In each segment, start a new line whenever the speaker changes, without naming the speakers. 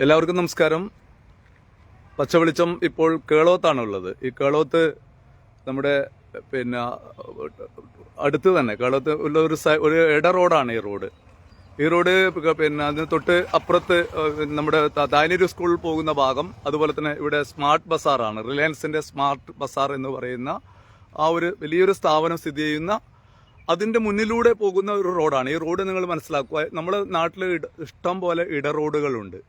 എല്ലാവർക്കും നമസ്കാരം. പച്ചവെളിച്ചം ഇപ്പോൾ കേളോത്താണ് ഉള്ളത് ഈ കേളോത്ത് നമ്മുടെ പിന്നെ അടുത്ത് തന്നെ കേളോത്ത് ഉള്ള ഒരു ഒരു ഇട റോഡാണ് ഈ റോഡ്. ഈ റോഡ് പിന്നെ അതിന് തൊട്ട് അപ്പുറത്ത് നമ്മുടെ താനൂര് സ്കൂളിൽ പോകുന്ന ഭാഗം അതുപോലെ തന്നെ ഇവിടെ സ്മാർട്ട് ബസാറാണ് റിലയൻസിന്റെ സ്മാർട്ട് ബസാർ എന്ന് പറയുന്ന ആ ഒരു വലിയൊരു സ്ഥാപനം സ്ഥിതി ചെയ്യുന്ന അതിന്റെ മുന്നിലൂടെ പോകുന്ന ഒരു റോഡാണ്. ഈ റോഡ് നിങ്ങൾ മനസ്സിലാക്കുക നമ്മുടെ നാട്ടിൽ ഇഷ്ടം പോലെ ഇട റോഡുകളുണ്ട്.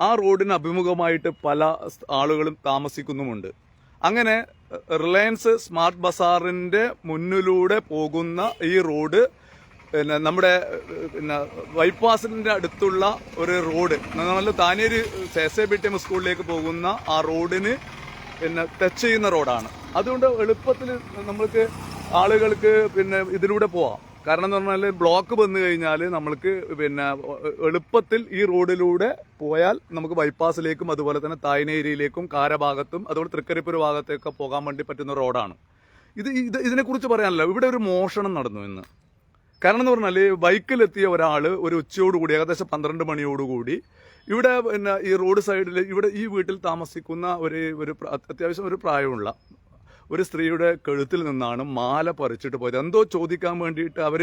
ആ റോഡിന് അഭിമുഖമായിട്ട് പല ആളുകളും താമസിക്കുന്നുമുണ്ട്. അങ്ങനെ റിലയൻസ് സ്മാർട്ട് ബസാറിന്റെ മുന്നിലൂടെ പോകുന്ന ഈ റോഡ് പിന്നെ നമ്മുടെ പിന്നെ ബൈപ്പാസിന്റെ അടുത്തുള്ള ഒരു റോഡ് നല്ല Thaneri S A B T M സ്കൂളിലേക്ക് പോകുന്ന ആ റോഡിന് പിന്നെ ടച്ച് ചെയ്യുന്ന റോഡാണ്. അതുകൊണ്ട് എളുപ്പത്തിൽ നമ്മൾക്ക് ആളുകൾക്ക് പിന്നെ ഇതിലൂടെ പോവാം. കാരണം എന്ന് പറഞ്ഞാൽ ബ്ലോക്ക് വന്നു കഴിഞ്ഞാൽ നമ്മൾക്ക് പിന്നെ എളുപ്പത്തിൽ ഈ റോഡിലൂടെ പോയാൽ നമുക്ക് ബൈപ്പാസിലേക്കും അതുപോലെ തന്നെ തായ്നേരിയിലേക്കും കാരഭാഗത്തും അതുപോലെ തൃക്കരിപ്പൂർ ഭാഗത്തേക്ക് പോകാൻ വേണ്ടി പറ്റുന്ന റോഡാണ്. ഇത് ഇത് ഇതിനെക്കുറിച്ച് പറയാനല്ലോ. ഇവിടെ ഒരു മോഷണം നടന്നു ഇന്ന്. കാരണം എന്ന് പറഞ്ഞാൽ ബൈക്കിലെത്തിയ ഒരാൾ ഒരു ഉച്ചയോടുകൂടി ഏകദേശം പന്ത്രണ്ട് മണിയോടുകൂടി ഇവിടെ പിന്നെ ഈ റോഡ് സൈഡിൽ ഇവിടെ ഈ വീട്ടിൽ താമസിക്കുന്ന ഒരു ഒരു അത്യാവശ്യം ഒരു പ്രായമുള്ള ഒരു സ്ത്രീയുടെ കഴുത്തിൽ നിന്നാണ് മാല പറിച്ചിട്ട് പോയത്. എന്തോ ചോദിക്കാൻ വേണ്ടിയിട്ട് അവർ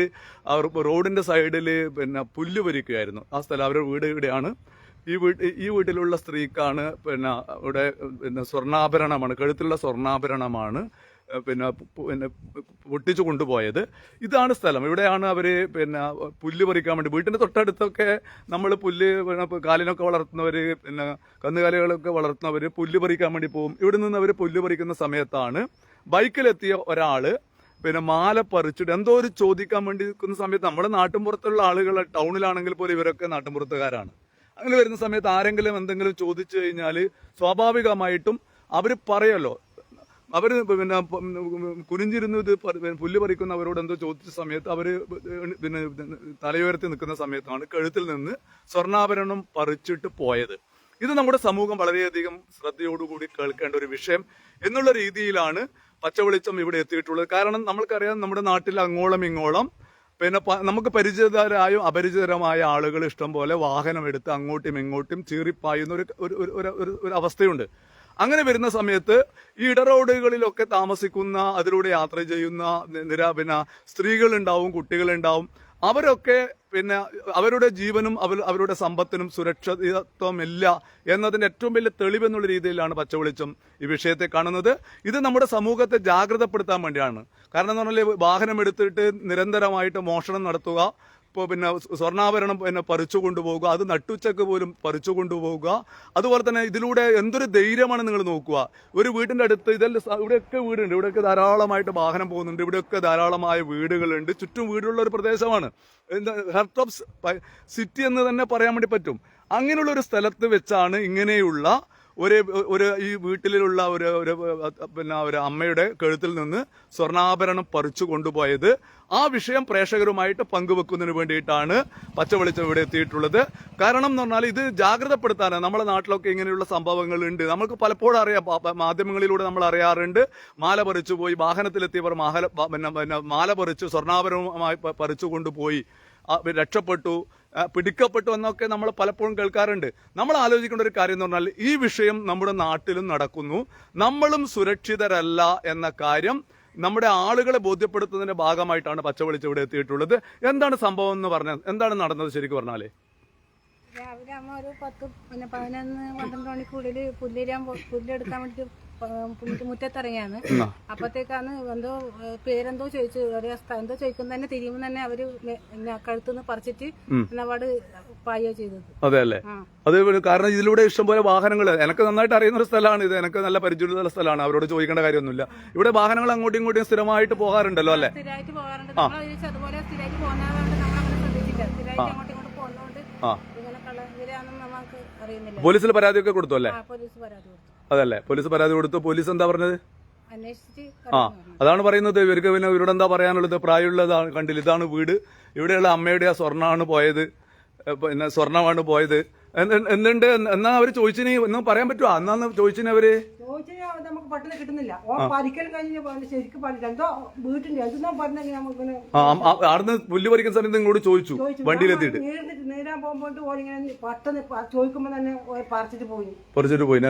അവർ റോഡിന്റെ സൈഡിൽ പിന്നെ പുല്ല് പൊരിക്കുകയായിരുന്നു ആ സ്ഥലം അവരുടെ വീട് ഇവിടെയാണ്. ഈ വീട്ടിൽ ഈ വീട്ടിലുള്ള സ്ത്രീക്കാണ് പിന്നെ ഇവിടെ പിന്നെ സ്വർണാഭരണമാണ് കഴുത്തിലുള്ള സ്വർണാഭരണമാണ് പിന്നെ പിന്നെ പൊട്ടിച്ചു കൊണ്ടുപോയത്. ഇതാണ് സ്ഥലം. ഇവിടെയാണ് അവർ പിന്നെ പുല്ല് പറിക്കാൻ വേണ്ടി വീട്ടിന്റെ തൊട്ടടുത്തൊക്കെ നമ്മൾ പുല്ല് പിന്നെ കാലിനൊക്കെ വളർത്തുന്നവർ പിന്നെ കന്നുകാലികളൊക്കെ വളർത്തുന്നവർ പുല്ല് പറിക്കാൻ വേണ്ടി പോകും ഇവിടെ നിന്ന് അവർ പുല്ല് പറിക്കുന്ന സമയത്താണ് ബൈക്കിലെത്തിയ ഒരാൾ പിന്നെ മാല പറിച്ചിട്ട് എന്തോ ഒരു ചോദിക്കാൻ വേണ്ടി നിൽക്കുന്ന സമയത്ത് നമ്മുടെ നാട്ടിൻപുറത്തുള്ള ആളുകൾ ടൗണിലാണെങ്കിൽ പോലും ഇവരൊക്കെ നാട്ടിൻപുറത്തുകാരാണ് അങ്ങനെ വരുന്ന സമയത്ത് ആരെങ്കിലും എന്തെങ്കിലും ചോദിച്ചു കഴിഞ്ഞാൽ സ്വാഭാവികമായിട്ടും അവർ പറയല്ലോ അവർ പിന്നെ കുനിഞ്ഞിരുന്ന് ഇത് പുല്ല് പുല്ല് പറിക്കുന്നവരോട് എന്തോ ചോദിച്ച സമയത്ത് അവർ പിന്നെ തലയുയർത്തി നിൽക്കുന്ന സമയത്താണ് കഴുത്തിൽ നിന്ന് സ്വർണാഭരണം പറിച്ചിട്ട് പോയത്. ഇത് നമ്മുടെ സമൂഹം വളരെയധികം ശ്രദ്ധയോടുകൂടി കേൾക്കേണ്ട ഒരു വിഷയം എന്നുള്ള രീതിയിലാണ് പച്ചവെളിച്ചം ഇവിടെ എത്തിയിട്ടുള്ളത്. കാരണം നമ്മൾക്കറിയാം നമ്മുടെ നാട്ടിൽ അങ്ങോളം ഇങ്ങോളം പിന്നെ നമുക്ക് പരിചിതരായും അപരിചിതരമായ ആളുകൾ ഇഷ്ടം പോലെ വാഹനം എടുത്ത് അങ്ങോട്ടും ഇങ്ങോട്ടും ചീറിപ്പായുന്ന ഒരു- ഒരു- ഒരു അവസ്ഥയുണ്ട്. അങ്ങനെ വരുന്ന സമയത്ത് ഈ ഇടറോഡുകളിലൊക്കെ താമസിക്കുന്ന അതിലൂടെ യാത്ര ചെയ്യുന്ന നിര പിന്നെ സ്ത്രീകളുണ്ടാവും കുട്ടികളുണ്ടാവും. അവരൊക്കെ പിന്നെ അവരുടെ ജീവനും അവർ അവരുടെ സമ്പത്തിനും സുരക്ഷിതത്വമില്ല എന്നതിന്റെ ഏറ്റവും വലിയ തെളിവെന്നുള്ള രീതിയിലാണ് പച്ചവെളിച്ചം ഈ വിഷയത്തെ കാണുന്നത്. ഇത് നമ്മുടെ സമൂഹത്തെ ജാഗ്രതപ്പെടുത്താൻ വേണ്ടിയാണ്. കാരണം എന്ന് പറഞ്ഞാൽ വാഹനം എടുത്തിട്ട് നിരന്തരമായിട്ട് മോഷണം നടത്തുക ഇപ്പോൾ പിന്നെ സ്വർണാഭരണം പിന്നെ പറിച്ചു കൊണ്ടുപോകുക അത് നട്ടുച്ചക്ക് പോലും പറിച്ചു കൊണ്ടുപോകുക അതുപോലെ തന്നെ ഇതിലൂടെ എന്തൊരു ധൈര്യമാണ് നിങ്ങൾ നോക്കുക. ഒരു വീടിന്റെ അടുത്ത് ഇതെല്ലാം ഇവിടെയൊക്കെ വീടുണ്ട്. ഇവിടെയൊക്കെ ധാരാളമായിട്ട് വാഹനം പോകുന്നുണ്ട്. ഇവിടെയൊക്കെ ധാരാളമായ വീടുകളുണ്ട്. ചുറ്റും വീടുള്ള ഒരു പ്രദേശമാണ്. ഹെർട്ട് ഓഫ് സിറ്റി എന്ന് തന്നെ പറയാൻ വേണ്ടി പറ്റും. അങ്ങനെയുള്ള ഒരു സ്ഥലത്ത് വെച്ചാണ് ഇങ്ങനെയുള്ള ഒരു ഒരു ഈ വീട്ടിലുള്ള ഒരു ഒരു പിന്നെ ഒരു അമ്മയുടെ കഴുത്തിൽ നിന്ന് സ്വർണാഭരണം പറിച്ചു കൊണ്ടുപോയത്. ആ വിഷയം പ്രേക്ഷകരുമായിട്ട് പങ്കുവെക്കുന്നതിന് വേണ്ടിയിട്ടാണ് പച്ചവെളിച്ചം ഇവിടെ എത്തിയിട്ടുള്ളത്. കാരണം എന്ന് പറഞ്ഞാൽ ഇത് ജാഗ്രതപ്പെടുത്താനാണ്. നമ്മുടെ നാട്ടിലൊക്കെ ഇങ്ങനെയുള്ള സംഭവങ്ങൾ ഉണ്ട് നമുക്ക് പലപ്പോഴും അറിയാം. മാധ്യമങ്ങളിലൂടെ നമ്മൾ അറിയാറുണ്ട്. മാല പറിച്ചു പോയി. വാഹനത്തിലെത്തിയവർ മാല പിന്നെ മാല പറിച്ചു സ്വർണാഭരണമായി പറിച്ചു കൊണ്ടുപോയി. രക്ഷപ്പെട്ടു. പിടിക്കപ്പെട്ടു എന്നൊക്കെ നമ്മൾ പലപ്പോഴും കേൾക്കാറുണ്ട്. നമ്മൾ ആലോചിക്കേണ്ട ഒരു കാര്യം എന്ന് പറഞ്ഞാൽ ഈ വിഷയം നമ്മുടെ നാട്ടിലും നടക്കുന്നു. നമ്മളും സുരക്ഷിതരല്ല എന്ന കാര്യം നമ്മുടെ ആളുകളെ ബോധ്യപ്പെടുത്തുന്നതിന്റെ ഭാഗമായിട്ടാണ് പച്ചവെളിച്ചം ഇവിടെ എത്തിയിട്ടുള്ളത്. എന്താണ് സംഭവം എന്ന് പറഞ്ഞാൽ എന്താണ് നടന്നത് ശരിക്കും പറഞ്ഞാലേ?
രാവിലെ അമ്മ ഒരു പത്ത് പിന്നെ പതിനൊന്ന് പന്ത്രണ്ട് മണിക്കുള്ളിൽ പുല്ലിരാൻ പുല്ലെടുക്കാൻ വേണ്ടി മുറ്റത്തിറങ്ങിയാണ്. അപ്പത്തേക്കാണ് എന്തോ പേരെന്തോ ചോദിച്ചു. ഒരു സ്ഥലം എന്തോ ചോദിക്കുന്ന തന്നെ തിരിയുമ്പോൾ തന്നെ അവർ കഴുത്തുനിന്ന് പറിച്ചിട്ട് എന്നപാട് പായോ ചെയ്തത്.
അതെ അല്ലേ? അത് കാരണം ഇതിലൂടെ ഇഷ്ടംപോലെ വാഹനങ്ങൾ എനിക്ക് നന്നായിട്ട് അറിയുന്ന ഒരു സ്ഥലമാണ് ഇത്. എനിക്ക് നല്ല പരിചയമുള്ള സ്ഥലമാണ്. അവരോട് ചോദിക്കേണ്ട കാര്യമൊന്നുമില്ല. ഇവിടെ വാഹനങ്ങൾ അങ്ങോട്ടും ഇങ്ങോട്ടും സ്ഥിരമായിട്ട് പോകാറുണ്ടല്ലോ അല്ലേ?
സ്ഥിരമായിട്ട് പോകാറുണ്ട്. നമ്മൾ വിചാരിച്ചു അതുപോലെ സ്ഥിരമായിട്ട് പോകുന്നതുകൊണ്ട് നമ്മൾ അങ്ങനെ ശ്രദ്ധിച്ചില്ല സ്ഥിരമായിട്ട് അങ്ങോട്ടും ഇങ്ങോട്ടും പോകുന്നതുകൊണ്ട്
ആ.
ഇങ്ങനെ കള്ള ഇവരാണെന്ന് അറിയുന്നില്ല.
പോലീസിൽ പരാതിയൊക്കെ കൊടുത്തു അല്ലേ?
പോലീസ് പരാതി
അതല്ലേ? പോലീസ് പരാതി കൊടുത്തു? പോലീസ് എന്താ പറഞ്ഞത്? ആ അതാണ് പറയുന്നത്. ഇവർക്ക് പിന്നെ ഇവരോട് എന്താ പറയാനുള്ളത്? പ്രായമുള്ളതാണ് കണ്ടില്ല. ഇതാണ് വീട്. ഇവിടെയുള്ള അമ്മയുടെ ആ സ്വർണമാണ് പോയത്. പിന്നെ സ്വർണമാണ് പോയത്. എന്തുണ്ട്? എന്നാ അവർ ചോദിച്ചിന് ഒന്നും പറയാൻ പറ്റുമോ അന്നാന്ന് ചോദിച്ചിന്
അവർ? നമുക്ക് പെട്ടെന്ന് കിട്ടുന്നില്ല. ഓ പരിക്കൽ കഴിഞ്ഞ് പറഞ്ഞ് ശരിക്കും പറഞ്ഞില്ല എന്തോ വീട്ടിന്റെ എന്തെന്നോ പറഞ്ഞെങ്കിൽ നമുക്ക്
അവിടുന്ന് പുല്ല് പറിക്കുന്ന സമയത്ത് നിങ്ങളോട് ചോദിച്ചു. വണ്ടിയിലെത്തിയിട്ട്
നീണ്ടിട്ട് നീരാൻ പോകുമ്പോൾ ഓരിങ്ങനെ പെട്ടെന്ന് പ- ചോദിക്കുമ്പോ തന്നെ പറിച്ചിട്ട് പോയി.
പറിച്ചിട്ട്
പോയി.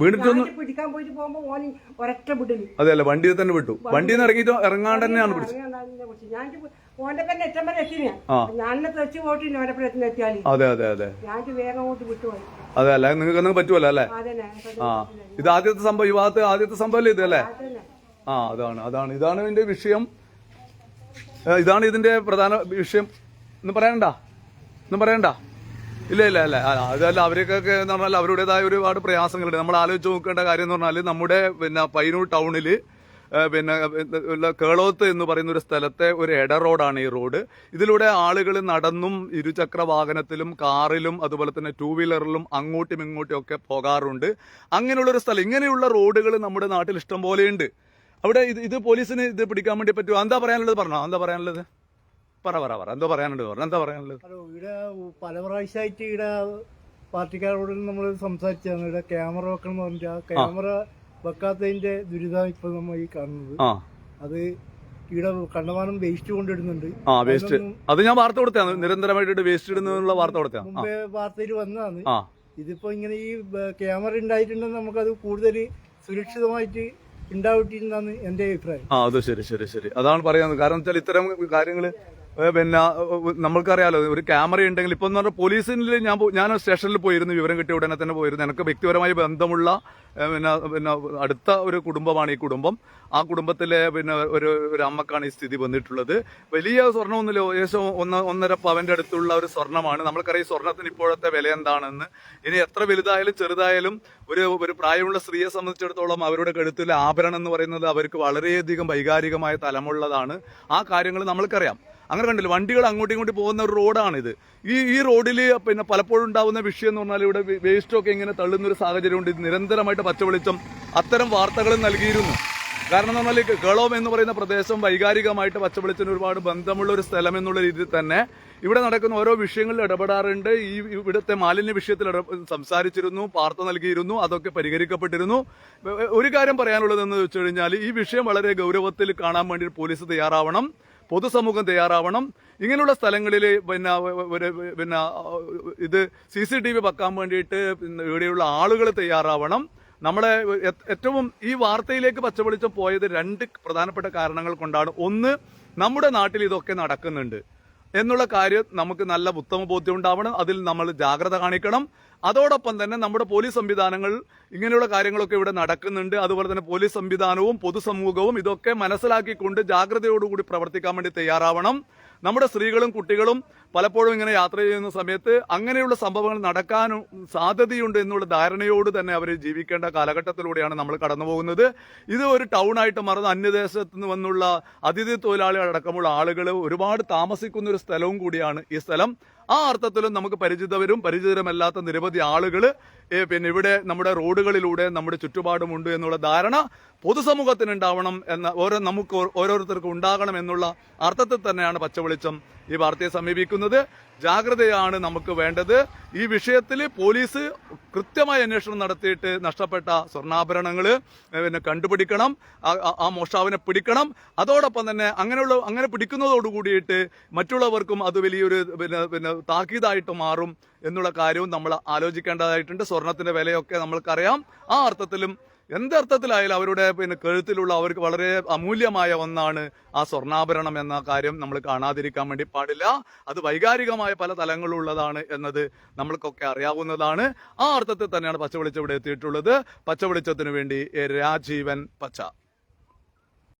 വീണിട്ടൊന്നും
ഞാനിട്ട് പിടിക്കാൻ പോയിട്ട് പോകുമ്പോ ഓനി ഒരൊറ്റ വിടൽ.
അതെ അല്ല? വണ്ടിയിൽ തന്നെ വിട്ടു. വണ്ടിയിൽ നിന്ന് ഇറങ്ങിയിട്ട് ഇറങ്ങാണ്ട് തന്നെയാണ് പിടിച്ചത്.
ഞാൻ
അതെ അതെ അതെ. അതെ അല്ല? നിങ്ങൾക്ക് ഒന്നും പറ്റുമല്ലോ അല്ലേ? ആ. ഇത് ആദ്യത്തെ സംഭവം ഭാഗത്ത് ആദ്യത്തെ സംഭവം ഇത് അല്ലേ? ആ അതാണ് അതാണ്. ഇതാണ് ഇതിന്റെ വിഷയം. ഇതാണ് ഇതിന്റെ പ്രധാന വിഷയം. ഒന്ന് പറയണ്ട. ഒന്നും പറയണ്ട. ഇല്ല ഇല്ല അല്ല അതല്ല അവരൊക്കെ എന്ന് പറഞ്ഞാൽ അവരുടേതായ ഒരുപാട് പ്രയാസങ്ങളുണ്ട്. നമ്മൾ ആലോചിച്ച് നോക്കേണ്ട കാര്യം എന്ന് പറഞ്ഞാൽ നമ്മുടെ പിന്നെ പൈനൂർ ടൗണിൽ പിന്നെ ഉള്ള കേളോത്ത് എന്ന് പറയുന്ന ഒരു സ്ഥലത്തെ ഒരു എട റോഡാണ് ഈ റോഡ്. ഇതിലൂടെ ആളുകൾ നടന്നും ഇരുചക്ര വാഹനത്തിലും കാറിലും അതുപോലെ തന്നെ ടൂ വീലറിലും അങ്ങോട്ടും ഇങ്ങോട്ടും ഒക്കെ പോകാറുണ്ട്. അങ്ങനെയുള്ളൊരു സ്ഥലം. ഇങ്ങനെയുള്ള റോഡുകൾ നമ്മുടെ നാട്ടിൽ ഇഷ്ടം പോലെയുണ്ട്. അവിടെ ഇത് ഇത് പോലീസിന് ഇത് പിടിക്കാൻ വേണ്ടി പറ്റുമോ? എന്താ പറയാനുള്ളത്? പറഞ്ഞോ. എന്താ പറയാനുള്ളത്? പറ പറ പറ. എന്താ പറയാനുള്ളത്? പറഞ്ഞു. എന്താ പറയാനുള്ളത്?
ഇവിടെ പല പ്രാവശ്യമായിട്ട് ഇവിടെ പാർട്ടിക്കാരോട് നമ്മൾ സംസാരിച്ചാണ് ഇവിടെ ക്യാമറ വെക്കണം എന്ന് പറഞ്ഞിട്ട് ആ. ക്യാമറ വെക്കാത്തതിന്റെ ദുരിതം ഇപ്പൊ നമ്മൾ ഈ കാണുന്നത്.
ആ.
അത് ഇവിടെ കണ്ടമാനം വേസ്റ്റ് കൊണ്ടിടുന്നുണ്ട്.
ആ വേസ്റ്റ്. അത് ഞാൻ വാർത്ത കൊടുത്താണ് നിരന്തരമായിട്ട് വേസ്റ്റ് ഇടുന്നുള്ള വാർത്ത കൊടുത്താണ്
മുമ്പേ വാർത്തയിൽ വന്നതാണ്.
ആ.
ഇതിപ്പോ ഇങ്ങനെ ഈ ക്യാമറ ഉണ്ടായിട്ടുണ്ടെങ്കിൽ നമുക്കത് കൂടുതൽ സുരക്ഷിതമായിട്ട് ഉണ്ടാവിട്ടിരുന്നാണ് എന്റെ അഭിപ്രായം.
ആ അത് ശരി ശരി ശരി. അതാണ് പറയുന്നത് കാരണം വെച്ചാൽ ഇത്തരം കാര്യങ്ങൾ പിന്നെ നമ്മൾക്കറിയാലോ ഒരു ക്യാമറ ഉണ്ടെങ്കിൽ ഇപ്പം എന്ന് പറഞ്ഞാൽ പോലീസിൽ ഞാൻ ഞാൻ സ്റ്റേഷനിൽ പോയിരുന്നു വിവരം കിട്ടിയ ഉടനെ തന്നെ പോയിരുന്നു. എനിക്ക് വ്യക്തിപരമായി ബന്ധമുള്ള പിന്നെ പിന്നെ അടുത്ത ഒരു കുടുംബമാണ് ഈ കുടുംബം. ആ കുടുംബത്തിലെ പിന്നെ ഒരു ഒരു അമ്മക്കാണ് ഈ സ്ഥിതി വന്നിട്ടുള്ളത്. വലിയ സ്വർണമൊന്നുമില്ല ഏകദേശം ഒന്ന് ഒന്നര പവന്റെ അടുത്തുള്ള ഒരു സ്വർണമാണ്. നമ്മൾക്കറിയാം ഈ സ്വർണത്തിന് ഇപ്പോഴത്തെ വില എന്താണെന്ന്. ഇനി എത്ര വലുതായാലും ചെറുതായാലും ഒരു ഒരു പ്രായമുള്ള സ്ത്രീയെ സംബന്ധിച്ചിടത്തോളം അവരുടെ കഴുത്തിലെ ആഭരണം എന്ന് പറയുന്നത് അവർക്ക് വളരെയധികം വൈകാരികമായ തലമുള്ളതാണ്. ആ കാര്യങ്ങൾ നമ്മൾക്കറിയാം. അങ്ങനെ കണ്ടില്ല വണ്ടികൾ അങ്ങോട്ടും ഇങ്ങോട്ടും പോകുന്ന ഒരു റോഡാണിത്. ഈ ഈ റോഡിൽ പിന്നെ പലപ്പോഴും ഉണ്ടാകുന്ന വിഷയം എന്ന് പറഞ്ഞാൽ ഇവിടെ വേസ്റ്റൊക്കെ ഇങ്ങനെ തള്ളുന്ന ഒരു സാഹചര്യമുണ്ട് ഇത് നിരന്തരമായിട്ട് പച്ചവെളിച്ചം അത്തരം വാർത്തകളും നൽകിയിരുന്നു. കാരണം എന്ന് പറഞ്ഞാൽ കേളോം എന്ന് പറയുന്ന പ്രദേശം വൈകാരികമായിട്ട് പച്ചവെളിച്ചത്തിന് ഒരുപാട് ബന്ധമുള്ള ഒരു സ്ഥലം എന്നുള്ള രീതിയിൽ തന്നെ ഇവിടെ നടക്കുന്ന ഓരോ വിഷയങ്ങളിൽ ഇടപെടാറുണ്ട്. ഈ ഇവിടുത്തെ മാലിന്യ വിഷയത്തിൽ സംസാരിച്ചിരുന്നു വാർത്ത നൽകിയിരുന്നു അതൊക്കെ പരിഹരിക്കപ്പെട്ടിരുന്നു. ഒരു കാര്യം പറയാനുള്ളതെന്ന് വെച്ച് കഴിഞ്ഞാൽ ഈ വിഷയം വളരെ ഗൗരവത്തിൽ കാണാൻ വേണ്ടി പോലീസ് തയ്യാറാവണം. പൊതുസമൂഹം തയ്യാറാവണം. ഇങ്ങനെയുള്ള സ്ഥലങ്ങളിൽ പിന്നെ പിന്നെ ഇത് സി സി ടി വി വെക്കാൻ വേണ്ടിയിട്ട് ഇവിടെയുള്ള ആളുകൾ തയ്യാറാവണം. നമ്മളെ ഏറ്റവും ഈ വാർത്തയിലേക്ക് പച്ചവെളിച്ചം പോയത് രണ്ട് പ്രധാനപ്പെട്ട കാരണങ്ങൾ കൊണ്ടാണ്. ഒന്ന് നമ്മുടെ നാട്ടിൽ ഇതൊക്കെ നടക്കുന്നുണ്ട്. എന്നുള്ള കാര്യം നമുക്ക് നല്ല ഉത്തമ ബോധ്യം ഉണ്ടാവണം. അതിൽ നമ്മൾ ജാഗ്രത കാണിക്കണം. അതോടൊപ്പം തന്നെ നമ്മുടെ പോലീസ് സംവിധാനങ്ങൾ ഇങ്ങനെയുള്ള കാര്യങ്ങളൊക്കെ ഇവിടെ നടക്കുന്നുണ്ട്. അതുപോലെ തന്നെ പോലീസ് സംവിധാനവും പൊതുസമൂഹവും ഇതൊക്കെ മനസ്സിലാക്കിക്കൊണ്ട് ജാഗ്രതയോടുകൂടി പ്രവർത്തിക്കാൻ വേണ്ടി തയ്യാറാവണം. നമ്മുടെ സ്ത്രീകളും കുട്ടികളും പലപ്പോഴും ഇങ്ങനെ യാത്ര ചെയ്യുന്ന സമയത്ത് അങ്ങനെയുള്ള സംഭവങ്ങൾ നടക്കാനും സാധ്യതയുണ്ട് എന്നുള്ള ധാരണയോട് തന്നെ അവർ ജീവിക്കേണ്ട കാലഘട്ടത്തിലൂടെയാണ് നമ്മൾ കടന്നു പോകുന്നത്. ഇത് ഒരു ടൗൺ ആയിട്ട് മറന്ന് അന്യദേശത്ത് നിന്ന് വന്നുള്ള അതിഥി തൊഴിലാളികൾ അടക്കമുള്ള ആളുകൾ ഒരുപാട് താമസിക്കുന്ന ഒരു സ്ഥലവും കൂടിയാണ് ഈ സ്ഥലം. ആ അർത്ഥത്തിലും നമുക്ക് പരിചിതവരും പരിചിതരമല്ലാത്ത നിരവധി ആളുകൾ പിന്നെ ഇവിടെ നമ്മുടെ റോഡുകളിലൂടെ നമ്മുടെ ചുറ്റുപാടുമുണ്ട് എന്നുള്ള ധാരണ പൊതുസമൂഹത്തിന് ഉണ്ടാവണം എന്ന ഓരോ നമുക്ക് ഓരോരുത്തർക്കും ഉണ്ടാകണം എന്നുള്ള അർത്ഥത്തിൽ തന്നെയാണ് പച്ചവെളിച്ചം ഈ വാർത്തയെ സമീപിക്കുന്നത്. ജാഗ്രതയാണ് നമുക്ക് വേണ്ടത്. ഈ വിഷയത്തിൽ പോലീസ് കൃത്യമായ അന്വേഷണം നടത്തിയിട്ട് നഷ്ടപ്പെട്ട സ്വർണാഭരണങ്ങൾ പിന്നെ കണ്ടുപിടിക്കണം ആ മോഷ്ടാവിനെ പിടിക്കണം. അതോടൊപ്പം തന്നെ അങ്ങനെയുള്ള അങ്ങനെ പിടിക്കുന്നതോട് കൂടിയിട്ട് മറ്റുള്ളവർക്കും അത് വലിയൊരു പിന്നെ പിന്നെ താക്കീതായിട്ട് മാറും എന്നുള്ള കാര്യവും നമ്മൾ ആലോചിക്കേണ്ടതായിട്ടുണ്ട്. സ്വർണത്തിന്റെ വിലയൊക്കെ നമ്മൾക്കറിയാം. ആ അർത്ഥത്തിലും എന്തർത്ഥത്തിലായാലും അവരുടെ പിന്നെ കഴുത്തിലുള്ള അവർക്ക് വളരെ അമൂല്യമായ ഒന്നാണ് ആ സ്വർണാഭരണം എന്ന കാര്യം നമ്മൾ കാണാതിരിക്കാൻ വേണ്ടി പാടില്ല. അത് വൈകാരികമായ പല തലങ്ങളുള്ളതാണ് എന്നത് നമ്മൾക്കൊക്കെ അറിയാവുന്നതാണ്. ആ അർത്ഥത്തിൽ തന്നെയാണ് പച്ചവെളിച്ചം ഇവിടെ എത്തിയിട്ടുള്ളത്. പച്ചവെളിച്ചത്തിന് വേണ്ടി രാജീവൻ പച്ച.